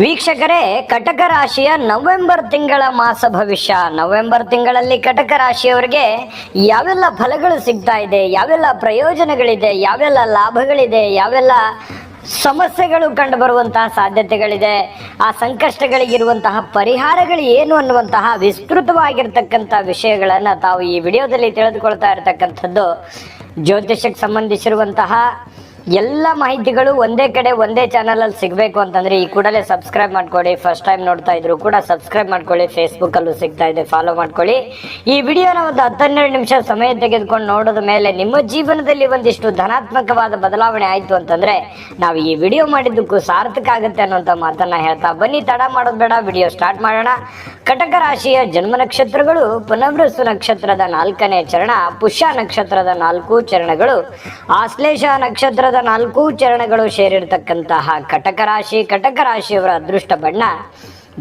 ವೀಕ್ಷಕರೇ, ಕಟಕ ರಾಶಿಯ ನವೆಂಬರ್ ತಿಂಗಳ ಮಾಸ ಭವಿಷ್ಯ. ನವೆಂಬರ್ ತಿಂಗಳಲ್ಲಿ ಕಟಕ ರಾಶಿಯವರಿಗೆ ಯಾವೆಲ್ಲ ಫಲಗಳು ಸಿಗ್ತಾ ಇದೆ, ಯಾವೆಲ್ಲ ಪ್ರಯೋಜನಗಳಿದೆ, ಯಾವೆಲ್ಲ ಲಾಭಗಳಿದೆ, ಯಾವೆಲ್ಲ ಸಮಸ್ಯೆಗಳು ಕಂಡು ಬರುವಂತಹ ಸಾಧ್ಯತೆಗಳಿದೆ, ಆ ಸಂಕಷ್ಟಗಳಿಗಿರುವಂತಹ ಪರಿಹಾರಗಳು ಏನು ಅನ್ನುವಂತಹ ವಿಸ್ತೃತವಾಗಿರ್ತಕ್ಕಂಥ ವಿಷಯಗಳನ್ನು ತಾವು ಈ ವಿಡಿಯೋದಲ್ಲಿ ತಿಳಿದುಕೊಳ್ತಾ ಇರತಕ್ಕಂಥದ್ದು ಜ್ಯೋತಿಷಕ್ಕೆ ಸಂಬಂಧಿಸಿರುವಂತಹ ಎಲ್ಲ ಮಾಹಿತಿಗಳು ಒಂದೇ ಕಡೆ, ಒಂದೇ ಚಾನಲಲ್ಲಿ ಸಿಗಬೇಕು ಅಂತಂದ್ರೆ ಈ ಕೂಡಲೇ ಸಬ್ಸ್ಕ್ರೈಬ್ ಮಾಡ್ಕೊಳ್ಳಿ. ಫಸ್ಟ್ ಟೈಮ್ ನೋಡ್ತಾ ಇದ್ರು ಕೂಡ ಸಬ್ಸ್ಕ್ರೈಬ್ ಮಾಡ್ಕೊಳ್ಳಿ. ಫೇಸ್ಬುಕ್ ಅಲ್ಲೂ ಸಿಗ್ತಾ ಇದೆ. ಫಾಲೋ ಮಾಡ್ಕೊಳ್ಳಿ. ಈ ವಿಡಿಯೋನ ಒಂದು ಹತ್ತೆರಡು ನಿಮಿಷ ಸಮಯ ತೆಗೆದುಕೊಂಡು ನೋಡೋದ ಮೇಲೆ ನಿಮ್ಮ ಜೀವನದಲ್ಲಿ ಒಂದಿಷ್ಟು ಧನಾತ್ಮಕವಾದ ಬದಲಾವಣೆ ಆಯ್ತು ಅಂತಂದ್ರೆ ನಾವು ಈ ವಿಡಿಯೋ ಮಾಡಿದ್ದಕ್ಕೂ ಸಾರ್ಥಕ ಆಗುತ್ತೆ ಅನ್ನುವಂಥ ಮಾತನ್ನ ಹೇಳ್ತಾ ಬನ್ನಿ. ತಡ ಮಾಡೋದು ಬೇಡ. ವಿಡಿಯೋ ಸ್ಟಾರ್ಟ್ ಮಾಡೋಣ. ಕಟಕ ರಾಶಿಯ ಜನ್ಮ ನಕ್ಷತ್ರಗಳು, ಪುನರ್ವಸು ನಕ್ಷತ್ರದ ನಾಲ್ಕನೇ ಚರಣ, ಪುಷ್ಯ ನಕ್ಷತ್ರದ ನಾಲ್ಕು ಚರಣಗಳು, ಆಶ್ಲೇಷ ನಕ್ಷತ್ರದ ನಾಲ್ಕು ಚರಣಗಳು ಸೇರಿರ್ತಕ್ಕಂತಹ ಕಟಕ ರಾಶಿ, ಕಟಕ ರಾಶಿಯವರ ಅದೃಷ್ಟ ಬಣ್ಣ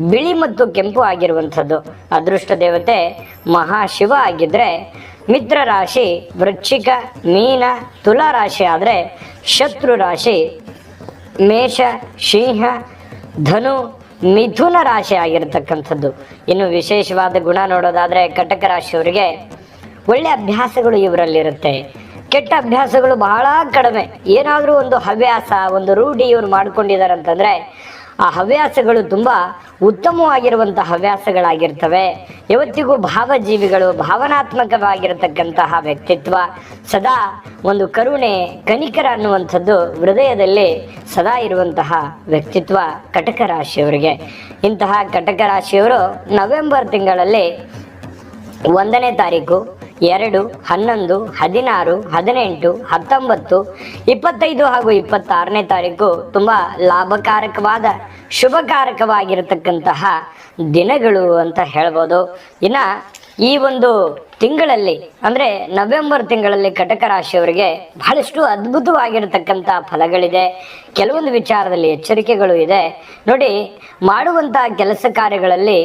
ಬಿಳಿ ಮತ್ತು ಕೆಂಪು ಆಗಿರುವಂಥದ್ದು. ಅದೃಷ್ಟ ದೇವತೆ ಮಹಾಶಿವ ಆಗಿದ್ರೆ ಮಿತ್ರ ರಾಶಿ, ವೃಶ್ಚಿಕ, ಮೀನ, ತುಲಾ ರಾಶಿ ಆದರೆ ಶತ್ರು ರಾಶಿ, ಮೇಷ, ಸಿಂಹ, ಧನು, ಮಿಥುನ ರಾಶಿ ಆಗಿರತಕ್ಕಂಥದ್ದು. ಇನ್ನು ವಿಶೇಷವಾದ ಗುಣ ನೋಡೋದಾದ್ರೆ ಕಟಕ ರಾಶಿಯವರಿಗೆ ಒಳ್ಳೆ ಅಭ್ಯಾಸಗಳು ಇವರಲ್ಲಿರುತ್ತೆ. ಕೆಟ್ಟ ಅಭ್ಯಾಸಗಳು ಬಹಳ ಕಡಿಮೆ. ಏನಾದರೂ ಒಂದು ಹವ್ಯಾಸ, ಒಂದು ರೂಢಿ ಇವರು ಮಾಡ್ಕೊಂಡಿದ್ದಾರೆ ಅಂತಂದರೆ ಆ ಹವ್ಯಾಸಗಳು ತುಂಬ ಉತ್ತಮವಾಗಿರುವಂಥ ಹವ್ಯಾಸಗಳಾಗಿರ್ತವೆ. ಯಾವತ್ತಿಗೂ ಭಾವಜೀವಿಗಳು, ಭಾವನಾತ್ಮಕವಾಗಿರತಕ್ಕಂತಹ ವ್ಯಕ್ತಿತ್ವ ಸದಾ ಒಂದು ಕರುಣೆ, ಕನಿಕರ ಅನ್ನುವಂಥದ್ದು ಹೃದಯದಲ್ಲಿ ಸದಾ ಇರುವಂತಹ ವ್ಯಕ್ತಿತ್ವ ಕಟಕ ರಾಶಿಯವರಿಗೆ. ಇಂತಹ ಕಟಕ ರಾಶಿಯವರು ನವೆಂಬರ್ ತಿಂಗಳಲ್ಲಿ ಒಂದನೇ ತಾರೀಕು ಎರಡು, ಹನ್ನೊಂದು, ಹದಿನಾರು, ಹದಿನೆಂಟು, ಹತ್ತೊಂಬತ್ತು, ಇಪ್ಪತ್ತೈದು ಹಾಗೂ ಇಪ್ಪತ್ತಾರನೇ ತಾರೀಕು ತುಂಬ ಲಾಭಕಾರಕವಾದ, ಶುಭಕಾರಕವಾಗಿರತಕ್ಕಂತಹ ದಿನಗಳು ಅಂತ ಹೇಳ್ಬೋದು. ಇನ್ನು ಈ ಒಂದು ತಿಂಗಳಲ್ಲಿ, ಅಂದ್ರೆ ನವೆಂಬರ್ ತಿಂಗಳಲ್ಲಿ ಕಟಕ ರಾಶಿಯವರಿಗೆ ಬಹಳಷ್ಟು ಅದ್ಭುತವಾಗಿರತಕ್ಕಂತ ಫಲಗಳಿದೆ. ಕೆಲವೊಂದು ವಿಚಾರದಲ್ಲಿ ಎಚ್ಚರಿಕೆಗಳು ಇದೆ. ನೋಡಿ, ಮಾಡುವಂತಹ ಕೆಲಸ ಕಾರ್ಯಗಳಲ್ಲಿ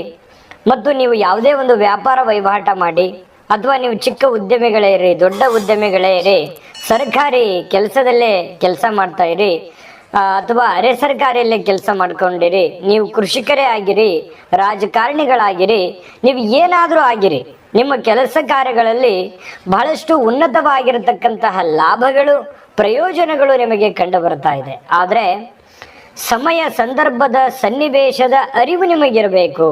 ಮತ್ತು ನೀವು ಯಾವುದೇ ಒಂದು ವ್ಯಾಪಾರ ವಹಿವಾಟ ಮಾಡಿ ಅಥವಾ ನೀವು ಚಿಕ್ಕ ಉದ್ಯಮಿಗಳೇ ಇರಿ, ದೊಡ್ಡ ಉದ್ಯಮಿಗಳೇ ಇರಿ, ಸರ್ಕಾರಿ ಕೆಲಸದಲ್ಲೇ ಕೆಲಸ ಮಾಡ್ತಾ ಇರಿ ಅಥವಾ ಅರೆ ಸರ್ಕಾರಿಯಲ್ಲೇ ಕೆಲಸ ಮಾಡ್ಕೊಂಡಿರಿ, ನೀವು ಕೃಷಿಕರೇ ಆಗಿರಿ, ರಾಜಕಾರಣಿಗಳಾಗಿರಿ, ನೀವು ಏನಾದರೂ ಆಗಿರಿ, ನಿಮ್ಮ ಕೆಲಸ ಕಾರ್ಯಗಳಲ್ಲಿ ಬಹಳಷ್ಟು ಉನ್ನತವಾಗಿರತಕ್ಕಂತಹ ಲಾಭಗಳು, ಪ್ರಯೋಜನಗಳು ನಿಮಗೆ ಕಂಡು ಬರ್ತಾ ಇದೆ. ಆದರೆ ಸಮಯ ಸಂದರ್ಭದ ಸನ್ನಿವೇಶದ ಅರಿವು ನಿಮಗಿರಬೇಕು.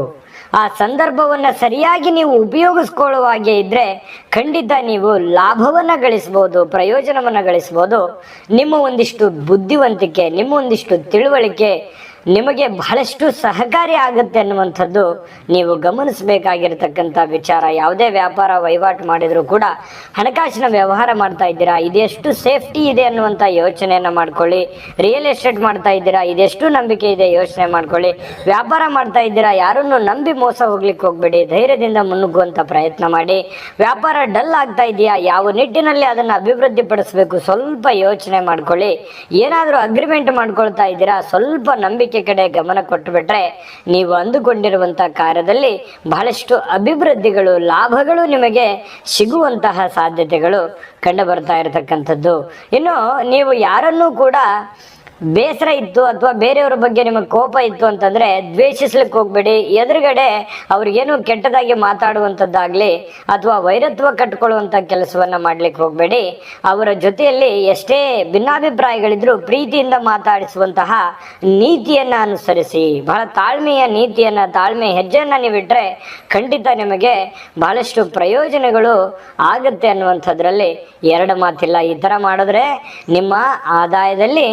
ಆ ಸಂದರ್ಭವನ್ನು ಸರಿಯಾಗಿ ನೀವು ಉಪಯೋಗಿಸ್ಕೊಳ್ಳುವ ಹಾಗೆ ಇದ್ರೆ ಖಂಡಿತ ನೀವು ಲಾಭವನ್ನು ಗಳಿಸ್ಬೋದು, ಪ್ರಯೋಜನವನ್ನು ಗಳಿಸ್ಬೋದು. ನಿಮ್ಮ ಒಂದಿಷ್ಟು ಬುದ್ಧಿವಂತಿಕೆ, ನಿಮ್ಮ ಒಂದಿಷ್ಟು ತಿಳುವಳಿಕೆ ನಿಮಗೆ ಬಹಳಷ್ಟು ಸಹಕಾರಿ ಆಗುತ್ತೆ ಅನ್ನುವಂಥದ್ದು ನೀವು ಗಮನಿಸಬೇಕಾಗಿರತಕ್ಕಂಥ ವಿಚಾರ. ಯಾವುದೇ ವ್ಯಾಪಾರ ವಹಿವಾಟು ಮಾಡಿದರೂ ಕೂಡ ಹಣಕಾಸಿನ ವ್ಯವಹಾರ ಮಾಡ್ತಾ ಇದ್ದೀರಾ? ಇದೆಷ್ಟು ಸೇಫ್ಟಿ ಇದೆ ಅನ್ನುವಂಥ ಯೋಚನೆಯನ್ನು ಮಾಡ್ಕೊಳ್ಳಿ. ರಿಯಲ್ ಎಸ್ಟೇಟ್ ಮಾಡ್ತಾ ಇದ್ದೀರಾ? ಇದೆಷ್ಟು ನಂಬಿಕೆ ಇದೆ ಯೋಚನೆ ಮಾಡ್ಕೊಳ್ಳಿ. ವ್ಯಾಪಾರ ಮಾಡ್ತಾ ಇದ್ದೀರಾ? ಯಾರನ್ನು ನಂಬಿ ಮೋಸ ಹೋಗ್ಲಿಕ್ಕೆ ಹೋಗ್ಬೇಡಿ. ಧೈರ್ಯದಿಂದ ಮುನ್ನುಗ್ಗುವಂಥ ಪ್ರಯತ್ನ ಮಾಡಿ. ವ್ಯಾಪಾರ ಡಲ್ ಆಗ್ತಾ ಇದೆಯಾ? ಯಾವ ನಿಟ್ಟಿನಲ್ಲಿ ಅದನ್ನು ಅಭಿವೃದ್ಧಿ ಪಡಿಸಬೇಕು ಸ್ವಲ್ಪ ಯೋಚನೆ ಮಾಡ್ಕೊಳ್ಳಿ. ಏನಾದರೂ ಅಗ್ರಿಮೆಂಟ್ ಮಾಡ್ಕೊಳ್ತಾ ಇದ್ದೀರಾ? ಸ್ವಲ್ಪ ನಂಬಿಕೆ ಕಡೆ ಗಮನ ಕೊಟ್ಟು ಬಿಟ್ರೆ ನೀವು ಅಂದುಕೊಂಡಿರುವಂತಹ ಕಾರ್ಯದಲ್ಲಿ ಬಹಳಷ್ಟು ಅಭಿವೃದ್ಧಿಗಳು, ಲಾಭಗಳು ನಿಮಗೆ ಸಿಗುವಂತಹ ಸಾಧ್ಯತೆಗಳು ಕಂಡು ಬರ್ತಾ ಇರತಕ್ಕಂಥದ್ದು. ಇನ್ನು ನೀವು ಯಾರನ್ನೂ ಕೂಡ ಬೇಸರ ಇತ್ತು ಅಥವಾ ಬೇರೆಯವ್ರ ಬಗ್ಗೆ ನಿಮಗೆ ಕೋಪ ಇತ್ತು ಅಂತಂದ್ರೆ ದ್ವೇಷಿಸ್ಲಿಕ್ಕೆ ಹೋಗ್ಬೇಡಿ. ಎದುರುಗಡೆ ಅವ್ರಿಗೇನು ಕೆಟ್ಟದಾಗಿ ಮಾತಾಡುವಂಥದ್ದಾಗ್ಲಿ ಅಥವಾ ವೈರತ್ವ ಕಟ್ಕೊಳ್ಳುವಂಥ ಕೆಲಸವನ್ನ ಮಾಡ್ಲಿಕ್ಕೆ ಹೋಗ್ಬೇಡಿ. ಅವರ ಜೊತೆಯಲ್ಲಿ ಎಷ್ಟೇ ಭಿನ್ನಾಭಿಪ್ರಾಯಗಳಿದ್ರು ಪ್ರೀತಿಯಿಂದ ಮಾತಾಡಿಸುವಂತಹ ನೀತಿಯನ್ನ ಅನುಸರಿಸಿ. ಬಹಳ ತಾಳ್ಮೆಯ ನೀತಿಯನ್ನ, ತಾಳ್ಮೆ ಹೆಜ್ಜೆಯನ್ನ ನೀವಿಟ್ರೆ ಖಂಡಿತ ನಿಮಗೆ ಬಹಳಷ್ಟು ಪ್ರಯೋಜನಗಳು ಆಗುತ್ತೆ ಅನ್ನುವಂಥದ್ರಲ್ಲಿ ಎರಡು ಮಾತಿಲ್ಲ. ಈ ಥರ ಮಾಡಿದ್ರೆ ನಿಮ್ಮ ಆದಾಯದಲ್ಲಿ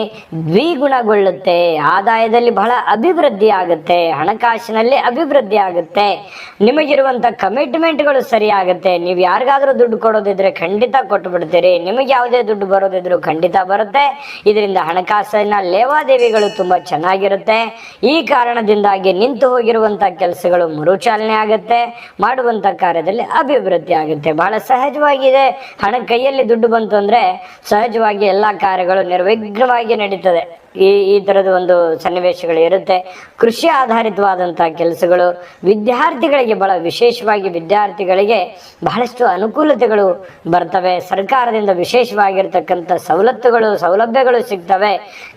ದ್ವಿಗುಣಗೊಳ್ಳುತ್ತೆ. ಆದಾಯದಲ್ಲಿ ಬಹಳ ಅಭಿವೃದ್ಧಿ ಆಗುತ್ತೆ. ಹಣಕಾಸಿನಲ್ಲಿ ಅಭಿವೃದ್ಧಿ ಆಗುತ್ತೆ. ನಿಮಗಿರುವಂಥ ಕಮಿಟ್ಮೆಂಟ್ಗಳು ಸರಿ ಆಗುತ್ತೆ ನೀವು ಯಾರಿಗಾದ್ರೂ ದುಡ್ಡು ಕೊಡೋದಿದ್ರೆ ಖಂಡಿತ ಕೊಟ್ಟು ಬಿಡ್ತೀರಿ ನಿಮಗೆ ಯಾವುದೇ ದುಡ್ಡು ಬರೋದಿದ್ರು ಖಂಡಿತ ಬರುತ್ತೆ. ಇದರಿಂದ ಹಣಕಾಸಿನ ಲೇವಾದೇವಿಗಳು ತುಂಬಾ ಚೆನ್ನಾಗಿರುತ್ತೆ. ಈ ಕಾರಣದಿಂದಾಗಿ ನಿಂತು ಹೋಗಿರುವಂಥ ಕೆಲಸಗಳು ಮರುಚಾಲನೆ ಆಗುತ್ತೆ. ಮಾಡುವಂಥ ಕಾರ್ಯದಲ್ಲಿ ಅಭಿವೃದ್ಧಿ ಆಗುತ್ತೆ. ಬಹಳ ಸಹಜವಾಗಿದೆ. ಹಣ ಕೈಯಲ್ಲಿ ದುಡ್ಡು ಬಂತು ಅಂದ್ರೆ ಸಹಜವಾಗಿ ಎಲ್ಲ ಕಾರ್ಯಗಳು ನಿರ್ವಿಘ್ನವಾಗಿ ನಡೀತದೆ. it. ಈ ಈ ಥರದ ಒಂದು ಸನ್ನಿವೇಶಗಳು ಇರುತ್ತೆ. ಕೃಷಿ ಆಧಾರಿತವಾದಂಥ ಕೆಲಸಗಳು, ವಿದ್ಯಾರ್ಥಿಗಳಿಗೆ ಬಹಳ ವಿಶೇಷವಾಗಿ ವಿದ್ಯಾರ್ಥಿಗಳಿಗೆ ಬಹಳಷ್ಟು ಅನುಕೂಲತೆಗಳು ಬರ್ತವೆ. ಸರ್ಕಾರದಿಂದ ವಿಶೇಷವಾಗಿರ್ತಕ್ಕಂಥ ಸವಲತ್ತುಗಳು, ಸೌಲಭ್ಯಗಳು ಸಿಗ್ತವೆ.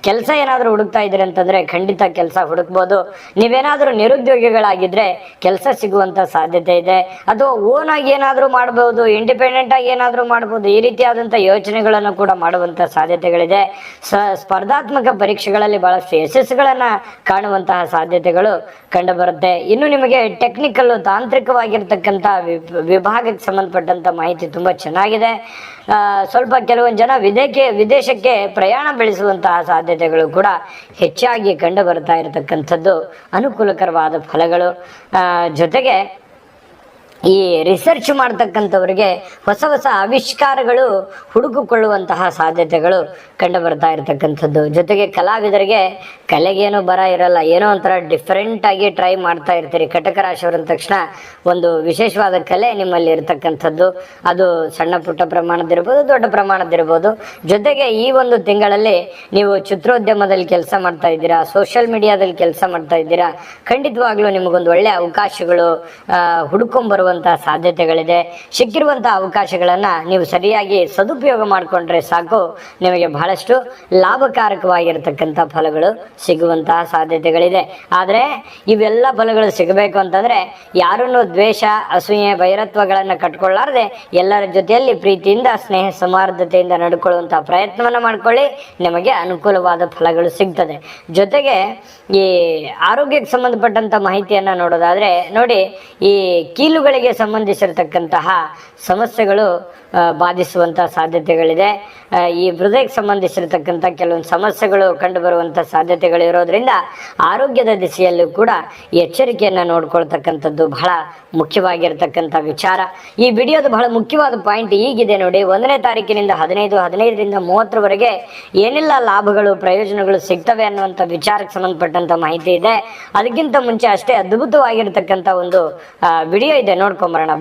ಕೆಲಸ ಏನಾದರೂ ಹುಡುಕ್ತಾ ಇದ್ದೀರಿ ಅಂತಂದರೆ ಖಂಡಿತ ಕೆಲಸ ಹುಡುಕ್ಬೋದು. ನೀವೇನಾದರೂ ನಿರುದ್ಯೋಗಿಗಳಾಗಿದ್ರೆ ಕೆಲಸ ಸಿಗುವಂಥ ಸಾಧ್ಯತೆ ಇದೆ. ಅಥವಾ ಓನಾಗಿ ಏನಾದರೂ ಮಾಡ್ಬೋದು, ಇಂಡಿಪೆಂಡೆಂಟ್ ಆಗಿ ಏನಾದರೂ ಮಾಡ್ಬೋದು, ಈ ರೀತಿಯಾದಂಥ ಯೋಚನೆಗಳನ್ನು ಕೂಡ ಮಾಡುವಂಥ ಸಾಧ್ಯತೆಗಳಿದೆ. ಸ್ಪರ್ಧಾತ್ಮಕ ಪರೀಕ್ಷೆಗಳಲ್ಲಿ ಬಹಳಷ್ಟು ಯಶಸ್ಸುಗಳನ್ನು ಕಾಣುವಂತಹ ಸಾಧ್ಯತೆಗಳು ಕಂಡುಬರುತ್ತೆ. ಇನ್ನು ನಿಮಗೆ ಟೆಕ್ನಿಕಲ್ ತಾಂತ್ರಿಕವಾಗಿರ್ತಕ್ಕಂಥ ವಿಭಾಗಕ್ಕೆ ಸಂಬಂಧಪಟ್ಟಂತ ಮಾಹಿತಿ ತುಂಬಾ ಚೆನ್ನಾಗಿದೆ. ಸ್ವಲ್ಪ ಕೆಲವೊಂದು ಜನ ವಿದೇಶಕ್ಕೆ ವಿದೇಶಕ್ಕೆ ಪ್ರಯಾಣ ಬೆಳೆಸುವಂತಹ ಸಾಧ್ಯತೆಗಳು ಕೂಡ ಹೆಚ್ಚಾಗಿ ಕಂಡು ಬರ್ತಾ ಇರತಕ್ಕಂಥದ್ದು ಅನುಕೂಲಕರವಾದ ಫಲಗಳು. ಜೊತೆಗೆ ಈ ರಿಸರ್ಚ್ ಮಾಡ್ತಕ್ಕಂಥವ್ರಿಗೆ ಹೊಸ ಹೊಸ ಆವಿಷ್ಕಾರಗಳು ಹುಡುಕಿಕೊಳ್ಳುವಂತಹ ಸಾಧ್ಯತೆಗಳು ಕಂಡು ಬರ್ತಾ ಇರತಕ್ಕಂಥದ್ದು. ಜೊತೆಗೆ ಕಲಾವಿದರಿಗೆ ಕಲೆಗೇನು ಬರ ಇರಲ್ಲ. ಏನೋ ಒಂಥರ ಡಿಫ್ರೆಂಟ್ ಆಗಿ ಟ್ರೈ ಮಾಡ್ತಾ ಇರ್ತೀರಿ. ಕಟಕ ರಾಶಿ ಅಂದ ತಕ್ಷಣ ಒಂದು ವಿಶೇಷವಾದ ಕಲೆ ನಿಮ್ಮಲ್ಲಿ ಇರತಕ್ಕಂಥದ್ದು. ಅದು ಸಣ್ಣ ಪುಟ್ಟ ಪ್ರಮಾಣದಿರ್ಬೋದು ದೊಡ್ಡ ಪ್ರಮಾಣದಿರ್ಬೋದು ಜೊತೆಗೆ ಈ ಒಂದು ತಿಂಗಳಲ್ಲಿ ನೀವು ಚಿತ್ರೋದ್ಯಮದಲ್ಲಿ ಕೆಲಸ ಮಾಡ್ತಾ ಇದ್ದೀರಾ ಸೋಷಿಯಲ್ ಮೀಡಿಯಾದಲ್ಲಿ ಕೆಲಸ ಮಾಡ್ತಾ ಇದ್ದೀರಾ ಖಂಡಿತವಾಗ್ಲೂ ನಿಮಗೊಂದು ಒಳ್ಳೆ ಅವಕಾಶಗಳು ಆ, ಹುಡುಕೊಂಬರುವಂತಹ ಸಾಧ್ಯತೆಗಳಿದೆ. ಸಿಕ್ಕಿರುವಂತಹ ಅವಕಾಶಗಳನ್ನ ನೀವು ಸರಿಯಾಗಿ ಸದುಪಯೋಗ ಮಾಡಿಕೊಂಡ್ರೆ ಸಾಕು. ನಿಮಗೆ ಬಹಳಷ್ಟು ಲಾಭಕಾರಕವಾಗಿರತಕ್ಕಂತಹ ಫಲಗಳು ಸಿಗುವಂತಹ ಸಾಧ್ಯತೆಗಳಿದೆ. ಆದರೆ ಇವೆಲ್ಲ ಫಲಗಳು ಸಿಗಬೇಕು ಅಂತಂದ್ರೆ ಯಾರನ್ನು ದ್ವೇಷ, ಅಸೂಯೆ ಭೈರತ್ವಗಳನ್ನು ಕಟ್ಕೊಳ್ಳಾರದೆ ಎಲ್ಲರ ಜೊತೆಯಲ್ಲಿ ಪ್ರೀತಿಯಿಂದ, ಸ್ನೇಹ ಸಮಾರ್ಧತೆಯಿಂದ ನಡ್ಕೊಳ್ಳುವಂತಹ ಪ್ರಯತ್ನವನ್ನು ಮಾಡ್ಕೊಳ್ಳಿ. ನಿಮಗೆ ಅನುಕೂಲವಾದ ಫಲಗಳು ಸಿಗ್ತದೆ. ಜೊತೆಗೆ ಈ ಆರೋಗ್ಯಕ್ಕೆ ಸಂಬಂಧಪಟ್ಟಂತ ಮಾಹಿತಿಯನ್ನ ನೋಡೋದಾದ್ರೆ ನೋಡಿ, ಈ ಕೀಲುಗಳಿಗೆ ಸಂಬಂಧಿಸಿರತಕ್ಕಂತಹ ಸಮಸ್ಯೆಗಳು ಬಾಧಿಸುವಂಥ ಸಾಧ್ಯತೆಗಳಿದೆ. ಈ ಹೃದಯಕ್ಕೆ ಸಂಬಂಧಿಸಿರತಕ್ಕಂಥ ಕೆಲವೊಂದು ಸಮಸ್ಯೆಗಳು ಕಂಡುಬರುವಂಥ ಸಾಧ್ಯತೆಗಳು ಇರೋದ್ರಿಂದ ಆರೋಗ್ಯದ ದಿಸೆಯಲ್ಲೂ ಕೂಡ ಎಚ್ಚರಿಕೆಯನ್ನು ನೋಡ್ಕೊಳ್ತಕ್ಕಂಥದ್ದು ಬಹಳ ಮುಖ್ಯವಾಗಿರ್ತಕ್ಕಂಥ ವಿಚಾರ. ಈ ವಿಡಿಯೋದ ಬಹಳ ಮುಖ್ಯವಾದ ಪಾಯಿಂಟ್ ಈಗಿದೆ ನೋಡಿ. ಒಂದನೇ ತಾರೀಕಿನಿಂದ ಹದಿನೈದು, ಹದಿನೈದರಿಂದ ಮೂವತ್ತರವರೆಗೆ ಏನೆಲ್ಲ ಲಾಭಗಳು, ಪ್ರಯೋಜನಗಳು ಸಿಗ್ತವೆ ಅನ್ನುವಂಥ ವಿಚಾರಕ್ಕೆ ಸಂಬಂಧಪಟ್ಟಂತ ಮಾಹಿತಿ ಇದೆ. ಅದಕ್ಕಿಂತ ಮುಂಚೆ ಅಷ್ಟೇ ಅದ್ಭುತವಾಗಿರ್ತಕ್ಕಂಥ ಒಂದು ವಿಡಿಯೋ ಇದೆ ನೋಡ್ಕೊಂಬರೋಣ.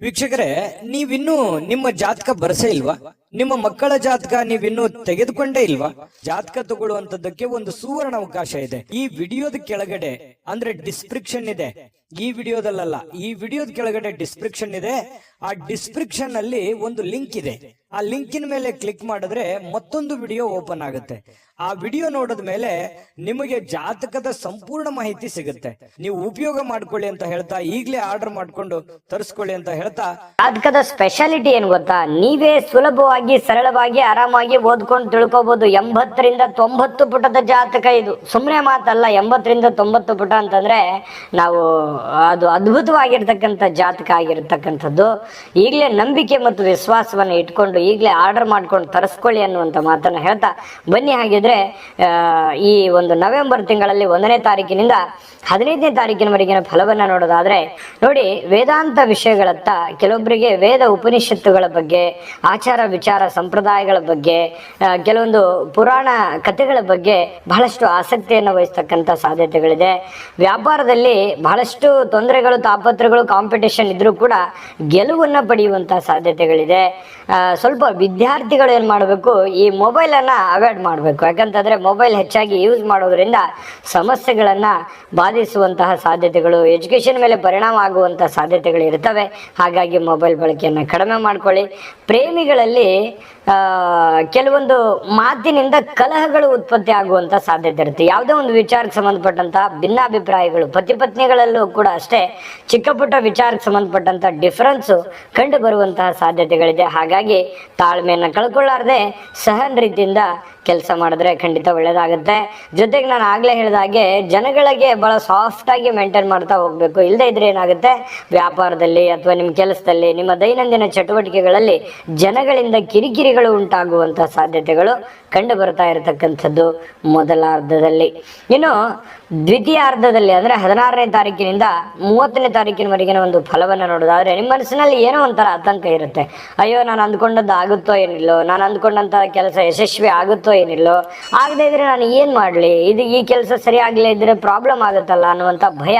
ವೀಕ್ಷಕರೇ, ನೀವಿನ್ನೂ ನಿಮ್ಮ ಜಾತಕ ಬರಸೇ ಇಲ್ವಾ? ನಿಮ್ಮ ಮಕ್ಕಳ ಜಾತಕ ನೀವಿನ್ನೂ ತೆಗೆದುಕೊಂಡೇ ಇಲ್ವಾ? ಜಾತಕ ತಗೊಳ್ಳುವಂತದ್ದಕ್ಕೆ ಒಂದು ಸುವರ್ಣ ಅವಕಾಶ ಇದೆ. ಈ ವಿಡಿಯೋದ ಕೆಳಗಡೆ, ಅಂದ್ರೆ ಡಿಸ್ಕ್ರಿಪ್ಷನ್ ಇದೆ ಈ ವಿಡಿಯೋದಲ್ಲ ಈ ವಿಡಿಯೋದ ಕೆಳಗಡೆ ಡಿಸ್ಕ್ರಿಪ್ಷನ್ ಇದೆ. ಆ ಡಿಸ್ಕ್ರಿಪ್ಷನ್ ಅಲ್ಲಿ ಒಂದು ಲಿಂಕ್ ಇದೆ. ಆ ಲಿಂಕಿನ ಮೇಲೆ ಕ್ಲಿಕ್ ಮಾಡಿದ್ರೆ ಮತ್ತೊಂದು ವಿಡಿಯೋ ಓಪನ್ ಆಗುತ್ತೆ. ಆ ವಿಡಿಯೋ ನೋಡಿದ ಮೇಲೆ ನಿಮಗೆ ಜಾತಕದ ಸಂಪೂರ್ಣ ಮಾಹಿತಿ ಸಿಗುತ್ತೆ. ನೀವು ಉಪಯೋಗ ಮಾಡ್ಕೊಳ್ಳಿ ಅಂತ ಹೇಳ್ತಾ ಈಗಲೇ ಆರ್ಡರ್ ಮಾಡ್ಕೊಂಡು ತರಿಸ್ಕೊಳ್ಳಿ ಅಂತ ಹೇಳ್ತಾ ಜಾತಕದ ಸ್ಪೆಷಾಲಿಟಿ ಏನ್ ಗೊತ್ತಾ? ನೀವೇ ಸುಲಭವಾಗಿ, ಸರಳವಾಗಿ, ಆರಾಮಾಗಿ ಓದ್ಕೊಂಡು ತಿಳ್ಕೊಬಹುದು ಎಂಬತ್ತರಿಂದ ತೊಂಬತ್ತು ಪುಟದ ಜಾತಕ ಇದು. ಸುಮ್ಮನೆ ಮಾತಲ್ಲ, ಎಂಬತ್ತರಿಂದ ತೊಂಬತ್ತು ಪುಟ ಅಂತಂದ್ರೆ ನಾವು ಅದು ಅದ್ಭುತವಾಗಿರ್ತಕ್ಕಂಥ ಜಾತಕ ಆಗಿರ್ತಕ್ಕಂಥದ್ದು. ಈಗಲೇ ನಂಬಿಕೆ ಮತ್ತು ವಿಶ್ವಾಸವನ್ನು ಇಟ್ಕೊಂಡು ಈಗಲೇ ಆರ್ಡರ್ ಮಾಡ್ಕೊಂಡು ತರಿಸ್ಕೊಳ್ಳಿ ಅನ್ನುವಂಥ ಮಾತನ್ನು ಹೇಳ್ತಾ ಬನ್ನಿ. ಹಾಗಿದ್ರೆ ಈ ಒಂದು ನವೆಂಬರ್ ತಿಂಗಳಲ್ಲಿ ಒಂದನೇ ತಾರೀಕಿನಿಂದ ಹದಿನೈದನೇ ತಾರೀಕಿನವರೆಗಿನ ಫಲವನ್ನ ನೋಡೋದಾದ್ರೆ, ನೋಡಿ, ವೇದಾಂತ ವಿಷಯಗಳತ್ತ ಕೆಲವೊಬ್ಬರಿಗೆ ವೇದ ಉಪನಿಷತ್ತುಗಳ ಬಗ್ಗೆ, ಆಚಾರ ವಿಚಾರ ಸಂಪ್ರದಾಯಗಳ ಬಗ್ಗೆ ಕೆಲವೊಂದು ಪುರಾಣ ಕಥೆಗಳ ಬಗ್ಗೆ ಬಹಳಷ್ಟು ಆಸಕ್ತಿಯನ್ನು ವಹಿಸ್ತಕ್ಕಂಥ ಸಾಧ್ಯತೆಗಳಿದೆ. ವ್ಯಾಪಾರದಲ್ಲಿ ಬಹಳಷ್ಟು ತೊಂದರೆಗಳು, ತಾಪತ್ರಗಳು ಕಾಂಪಿಟೇಷನ್ ಇದ್ರೂ ಕೂಡ ಗೆಲುವನ್ನು ಪಡೆಯುವಂಥ ಸಾಧ್ಯತೆಗಳಿದೆ. ಸ್ವಲ್ಪ ವಿದ್ಯಾರ್ಥಿಗಳು ಏನು ಮಾಡಬೇಕು, ಈ ಮೊಬೈಲನ್ನು ಅವಾಯ್ಡ್ ಮಾಡಬೇಕು. ಯಾಕಂತಂದರೆ ಮೊಬೈಲ್ ಹೆಚ್ಚಾಗಿ ಯೂಸ್ ಮಾಡೋದ್ರಿಂದ ಸಮಸ್ಯೆಗಳನ್ನು ಬಾಧಿಸುವಂತಹ ಸಾಧ್ಯತೆಗಳು ಎಜುಕೇಷನ್ ಮೇಲೆ ಪರಿಣಾಮ ಆಗುವಂಥ ಸಾಧ್ಯತೆಗಳು ಇರ್ತವೆ. ಹಾಗಾಗಿ ಮೊಬೈಲ್ ಬಳಕೆಯನ್ನು ಕಡಿಮೆ ಮಾಡ್ಕೊಳ್ಳಿ. ಪ್ರೇಮಿಗಳಲ್ಲಿ ಕೆಲವೊಂದು ಮಾತಿನಿಂದ ಕಲಹಗಳು ಉತ್ಪತ್ತಿ ಆಗುವಂತ ಸಾಧ್ಯತೆ ಇರುತ್ತೆ. ಯಾವುದೇ ಒಂದು ವಿಚಾರಕ್ಕೆ ಸಂಬಂಧಪಟ್ಟಂತಹ ಭಿನ್ನಾಭಿಪ್ರಾಯಗಳು, ಪತಿ ಪತ್ನಿಗಳಲ್ಲೂ ಕೂಡ ಅಷ್ಟೇ ಚಿಕ್ಕ ಪುಟ್ಟ ವಿಚಾರಕ್ಕೆ ಸಂಬಂಧಪಟ್ಟಂತ ಡಿಫರೆನ್ಸು ಕಂಡು ಬರುವಂತಹ ಸಾಧ್ಯತೆಗಳಿದೆ. ಹಾಗಾಗಿ ತಾಳ್ಮೆಯನ್ನು ಕಳ್ಕೊಳ್ಳಾರದೆ ಸಹನ್ ರೀತಿಯಿಂದ ಕೆಲಸ ಮಾಡಿದ್ರೆ ಖಂಡಿತ ಒಳ್ಳೇದಾಗುತ್ತೆ. ಜೊತೆಗೆ ನಾನು ಆಗಲೇ ಹೇಳಿದ ಹಾಗೆ ಜನಗಳಿಗೆ ಭಾಳ ಸಾಫ್ಟಾಗಿ ಮೇಂಟೈನ್ ಮಾಡ್ತಾ ಹೋಗಬೇಕು. ಇಲ್ಲದೇ ಇದ್ರೆ ಏನಾಗುತ್ತೆ? ವ್ಯಾಪಾರದಲ್ಲಿ ಅಥವಾ ನಿಮ್ಮ ಕೆಲಸದಲ್ಲಿ, ನಿಮ್ಮ ದೈನಂದಿನ ಚಟುವಟಿಕೆಗಳಲ್ಲಿ ಜನಗಳಿಂದ ಕಿರಿಕಿರಿಗಳು ಉಂಟಾಗುವಂಥ ಸಾಧ್ಯತೆಗಳು ಕಂಡು ಬರ್ತಾ ಇರತಕ್ಕಂಥದ್ದು ಮೊದಲಾರ್ಧದಲ್ಲಿ. ಇನ್ನು ದ್ವಿತೀಯ ಅರ್ಧದಲ್ಲಿ ಅಂದ್ರೆ ಹದಿನಾರನೇ ತಾರೀಕಿನಿಂದ ಮೂವತ್ತನೇ ತಾರೀಕಿನವರೆಗಿನ ಒಂದು ಫಲವನ್ನು ನೋಡೋದಾದ್ರೆ ನಿಮ್ಮ ಮನಸ್ಸಿನಲ್ಲಿ ಏನೋ ಒಂಥರ ಆತಂಕ ಇರುತ್ತೆ. ಅಯ್ಯೋ, ನಾನು ಅಂದ್ಕೊಂಡದ್ದು ಆಗುತ್ತೋ ಏನಿಲ್ಲೋ, ನಾನು ಅಂದ್ಕೊಂಡಂತ ಕೆಲಸ ಯಶಸ್ವಿ ಆಗುತ್ತೋ ಏನಿಲ್ಲೋ, ಆಗದೇ ಇದ್ರೆ ನಾನು ಏನು ಮಾಡ್ಲಿ? ಇದು ಈ ಕೆಲಸ ಸರಿ ಇದ್ರೆ ಪ್ರಾಬ್ಲಮ್ ಆಗುತ್ತಲ್ಲ ಅನ್ನುವಂತ ಭಯ,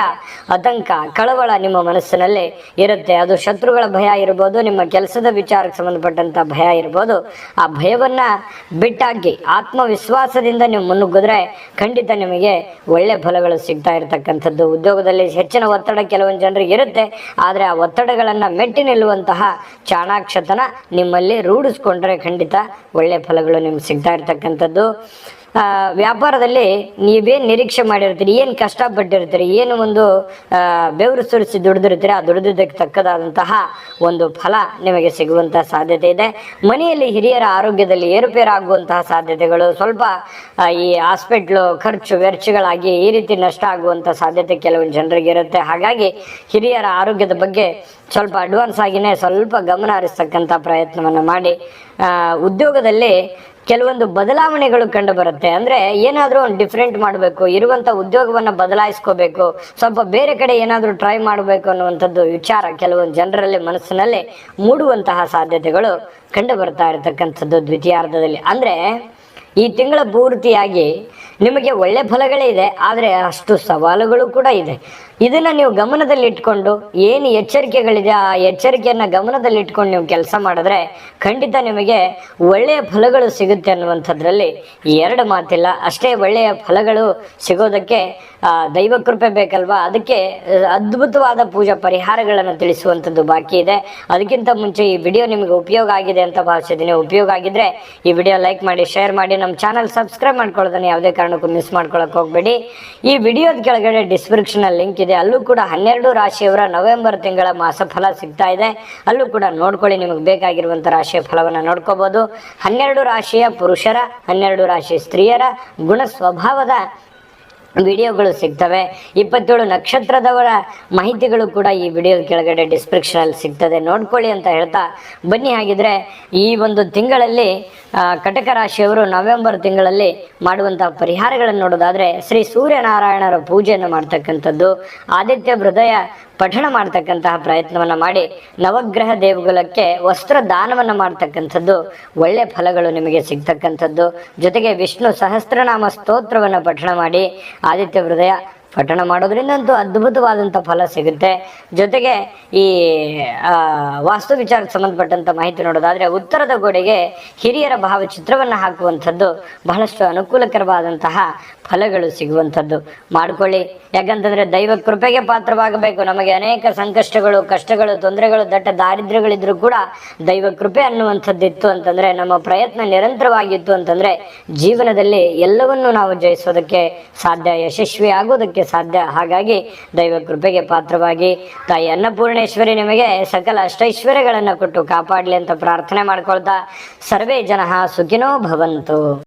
ಆತಂಕ, ಕಳವಳ ನಿಮ್ಮ ಮನಸ್ಸಿನಲ್ಲಿ ಇರುತ್ತೆ. ಅದು ಶತ್ರುಗಳ ಭಯ ಇರ್ಬೋದು, ನಿಮ್ಮ ಕೆಲಸದ ವಿಚಾರಕ್ಕೆ ಸಂಬಂಧಪಟ್ಟಂತ ಭಯ ಇರ್ಬೋದು. ಆ ಭಯವನ್ನ ಬಿಟ್ಟಾಕಿ ಆತ್ಮವಿಶ್ವಾಸದಿಂದ ನೀವು ಮುನ್ನುಗ್ಗಿದ್ರೆ ಖಂಡಿತ ನಿಮಗೆ ಒಳ್ಳೆ ಫಲಗಳು ಸಿಗ್ತಾ ಇರತಕ್ಕಂಥದ್ದು. ಉದ್ಯೋಗದಲ್ಲಿ ಹೆಚ್ಚಿನ ಒತ್ತಡ ಕೆಲವೊಂದು ಜನರಿಗೆ ಇರುತ್ತೆ. ಆದರೆ ಆ ಒತ್ತಡಗಳನ್ನು ಮೆಟ್ಟಿ ನಿಲ್ಲುವಂತಹ ಚಾಣಾಕ್ಷತನ ನಿಮ್ಮಲ್ಲಿ ರೂಢಿಸ್ಕೊಂಡ್ರೆ ಖಂಡಿತ ಒಳ್ಳೆ ಫಲಗಳು ನಿಮ್ಗೆ ಸಿಗ್ತಾ ಇರತಕ್ಕಂಥದ್ದು. ವ್ಯಾಪಾರದಲ್ಲಿ ನೀವೇನು ನಿರೀಕ್ಷೆ ಮಾಡಿರ್ತೀರಿ? ಏನು ಕಷ್ಟಪಟ್ಟಿರ್ತೀರಿ? ಏನು ಒಂದು ಬೆವರು ಸುರಿಸಿ ದುಡಿದಿರ್ತೀರಿ? ಆ ದುಡಿದಿದ್ದಕ್ಕೆ ತಕ್ಕದಾದಂತಹ ಒಂದು ಫಲ ನಿಮಗೆ ಸಿಗುವಂತಹ ಸಾಧ್ಯತೆ ಇದೆ. ಮನೆಯಲ್ಲಿ ಹಿರಿಯರ ಆರೋಗ್ಯದಲ್ಲಿ ಏರುಪೇರಾಗುವಂತಹ ಸಾಧ್ಯತೆಗಳು, ಸ್ವಲ್ಪ ಈ ಹಾಸ್ಪಿಟ್ಲು ಖರ್ಚು ವೆಚ್ಚಗಳಾಗಿ ಈ ರೀತಿ ನಷ್ಟ ಆಗುವಂಥ ಸಾಧ್ಯತೆ ಕೆಲವೊಂದು ಜನರಿಗೆ ಇರುತ್ತೆ. ಹಾಗಾಗಿ ಹಿರಿಯರ ಆರೋಗ್ಯದ ಬಗ್ಗೆ ಸ್ವಲ್ಪ ಅಡ್ವಾನ್ಸ್ ಆಗಿನೇ ಸ್ವಲ್ಪ ಗಮನ ಹರಿಸ್ತಕ್ಕಂಥ ಪ್ರಯತ್ನವನ್ನು ಮಾಡಿ. ಉದ್ಯೋಗದಲ್ಲಿ ಕೆಲವೊಂದು ಬದಲಾವಣೆಗಳು ಕಂಡು ಬರುತ್ತೆ. ಅಂದ್ರೆ ಏನಾದರೂ ಒಂದು ಡಿಫ್ರೆಂಟ್ ಮಾಡಬೇಕು, ಇರುವಂತ ಉದ್ಯೋಗವನ್ನ ಬದಲಾಯಿಸ್ಕೋಬೇಕು, ಸ್ವಲ್ಪ ಬೇರೆ ಕಡೆ ಏನಾದರೂ ಟ್ರೈ ಮಾಡಬೇಕು ಅನ್ನುವಂಥದ್ದು ವಿಚಾರ ಕೆಲವೊಂದು ಜನರಲ್ಲಿ ಮನಸ್ಸಿನಲ್ಲಿ ಮೂಡುವಂತಹ ಸಾಧ್ಯತೆಗಳು ಕಂಡು ಬರ್ತಾ ಇರತಕ್ಕಂಥದ್ದು ದ್ವಿತೀಯಾರ್ಧದಲ್ಲಿ. ಅಂದ್ರೆ ಈ ತಿಂಗಳ ಪೂರ್ತಿಯಾಗಿ ನಿಮಗೆ ಒಳ್ಳೆ ಫಲಗಳೇ ಇದೆ, ಆದರೆ ಅಷ್ಟು ಸವಾಲುಗಳು ಕೂಡ ಇದೆ. ಇದನ್ನು ನೀವು ಗಮನದಲ್ಲಿಟ್ಕೊಂಡು, ಏನು ಎಚ್ಚರಿಕೆಗಳಿದೆ, ಆ ಎಚ್ಚರಿಕೆಯನ್ನು ಗಮನದಲ್ಲಿಟ್ಕೊಂಡು ನೀವು ಕೆಲಸ ಮಾಡಿದ್ರೆ ಖಂಡಿತ ನಿಮಗೆ ಒಳ್ಳೆಯ ಫಲಗಳು ಸಿಗುತ್ತೆ ಅನ್ನುವಂಥದ್ರಲ್ಲಿ ಎರಡು ಮಾತಿಲ್ಲ. ಅಷ್ಟೇ ಒಳ್ಳೆಯ ಫಲಗಳು ಸಿಗೋದಕ್ಕೆ ದೈವ ಕೃಪೆ ಬೇಕಲ್ವಾ? ಅದಕ್ಕೆ ಅದ್ಭುತವಾದ ಪೂಜಾ ಪರಿಹಾರಗಳನ್ನು ತಿಳಿಸುವಂಥದ್ದು ಬಾಕಿ ಇದೆ. ಅದಕ್ಕಿಂತ ಮುಂಚೆ ಈ ವಿಡಿಯೋ ನಿಮಗೆ ಉಪಯೋಗ ಆಗಿದೆ ಅಂತ ಭಾವಿಸಿದ್ದೀನಿ. ಉಪಯೋಗ ಆಗಿದ್ರೆ ಈ ವಿಡಿಯೋ ಲೈಕ್ ಮಾಡಿ, ಶೇರ್ ಮಾಡಿ. ನಮ್ಮ ಚಾನಲ್ ಸಬ್ಸ್ಕ್ರೈಬ್ ಮಾಡ್ಕೊಳ್ಳೋದನ್ನ ಯಾವುದೇ ಕಾರಣಕ್ಕೂ ಮಿಸ್ ಮಾಡ್ಕೊಳಕ್ಕೆ ಹೋಗಬೇಡಿ. ಈ ವಿಡಿಯೋದ ಕೆಳಗಡೆ ಡಿಸ್ಕ್ರಿಪ್ಷನ್ ಲಿಂಕ್ ಇದೆ. ಅಲ್ಲೂ ಕೂಡ ಹನ್ನೆರಡು ರಾಶಿಯವರ ನವೆಂಬರ್ ತಿಂಗಳ ಮಾಸ ಫಲ ಸಿಗ್ತಾ ಇದೆ. ಅಲ್ಲೂ ಕೂಡ ನೋಡ್ಕೊಳ್ಳಿ, ನಿಮಗೆ ಬೇಕಾಗಿರುವಂಥ ರಾಶಿಯ ಫಲವನ್ನು ನೋಡ್ಕೋಬಹುದು ಹನ್ನೆರಡು ರಾಶಿಯ ಪುರುಷರ, ಹನ್ನೆರಡು ರಾಶಿ ಸ್ತ್ರೀಯರ ಗುಣ ಸ್ವಭಾವದ ವಿಡಿಯೋಗಳು ಸಿಗ್ತವೆ. ಇಪ್ಪತ್ತೇಳು ನಕ್ಷತ್ರದವರ ಮಾಹಿತಿಗಳು ಕೂಡ ಈ ವಿಡಿಯೋ ಕೆಳಗಡೆ ಅಲ್ಲಿ ಸಿಗ್ತದೆ. ನೋಡ್ಕೊಳ್ಳಿ ಅಂತ ಹೇಳ್ತಾ ಬನ್ನಿ. ಹಾಗಿದ್ರೆ ಈ ಒಂದು ತಿಂಗಳಲ್ಲಿ ಕಟಕ ರಾಶಿಯವರು ನವೆಂಬರ್ ತಿಂಗಳಲ್ಲಿ ಮಾಡುವಂತಹ ಪರಿಹಾರಗಳನ್ನು ನೋಡೋದಾದ್ರೆ ಶ್ರೀ ಸೂರ್ಯನಾರಾಯಣರ ಪೂಜೆಯನ್ನು ಮಾಡ್ತಕ್ಕಂಥದ್ದು. ಆದಿತ್ಯ ಹೃದಯ ಪಠಣ ಮಾಡ್ತಕ್ಕಂತಹ ಪ್ರಯತ್ನವನ್ನ ಮಾಡಿ ನವಗ್ರಹ ದೇವಗುಲಕ್ಕೆ ವಸ್ತ್ರ ದಾನವನ್ನ ಮಾಡ್ತಕ್ಕಂಥದ್ದು ಒಳ್ಳೆ ಫಲಗಳು ನಿಮಗೆ ಸಿಗ್ತಕ್ಕಂಥದ್ದು. ಜೊತೆಗೆ ವಿಷ್ಣು ಸಹಸ್ರನಾಮ ಸ್ತೋತ್ರವನ್ನು ಪಠಣ ಮಾಡಿ ಆದಿತ್ಯ ಹೃದಯ ಪಠಣ ಮಾಡೋದ್ರಿಂದ ಅಂತೂ ಅದ್ಭುತವಾದಂಥ ಫಲ ಸಿಗುತ್ತೆ. ಜೊತೆಗೆ ಈ ವಾಸ್ತು ವಿಚಾರಕ್ಕೆ ಸಂಬಂಧಪಟ್ಟಂಥ ಮಾಹಿತಿ ನೋಡೋದಾದ್ರೆ ಉತ್ತರದ ಗೋಡೆಗೆ ಹಿರಿಯರ ಭಾವಚಿತ್ರವನ್ನು ಹಾಕುವಂಥದ್ದು ಬಹಳಷ್ಟು ಅನುಕೂಲಕರವಾದಂತಹ ಫಲಗಳು ಸಿಗುವಂಥದ್ದು. ಮಾಡ್ಕೊಳ್ಳಿ. ಯಾಕಂತಂದ್ರೆ ದೈವ ಕೃಪೆಗೆ ಪಾತ್ರವಾಗಬೇಕು. ನಮಗೆ ಅನೇಕ ಸಂಕಷ್ಟಗಳು, ಕಷ್ಟಗಳು, ತೊಂದರೆಗಳು, ದಟ್ಟ ದಾರಿದ್ರ್ಯಗಳಿದ್ದರೂ ಕೂಡ ದೈವ ಕೃಪೆ ಅನ್ನುವಂಥದ್ದಿತ್ತು ಅಂತಂದರೆ, ನಮ್ಮ ಪ್ರಯತ್ನ ನಿರಂತರವಾಗಿತ್ತು ಅಂತಂದ್ರೆ, ಜೀವನದಲ್ಲಿ ಎಲ್ಲವನ್ನೂ ನಾವು ಜಯಿಸೋದಕ್ಕೆ ಸಾಧ್ಯ ಯಶಸ್ವಿ ಆಗೋದಕ್ಕೆ ಸಾಧ್ಯ. ಹಾಗಾಗಿ ದೈವ ಕೃಪೆಗೆ ಪಾತ್ರವಾಗಿ ತಾಯಿ ಅನ್ನಪೂರ್ಣೇಶ್ವರಿ ನಿಮಗೆ ಸಕಲ ಅಷ್ಟೈಶ್ವರ್ಯಗಳನ್ನು ಕೊಟ್ಟು ಕಾಪಾಡಲಿ ಅಂತ ಪ್ರಾರ್ಥನೆ ಮಾಡ್ಕೊಳ್ತಾ ಸರ್ವೇ ಜನ ಸುಖಿನೋ ಭವಂತು.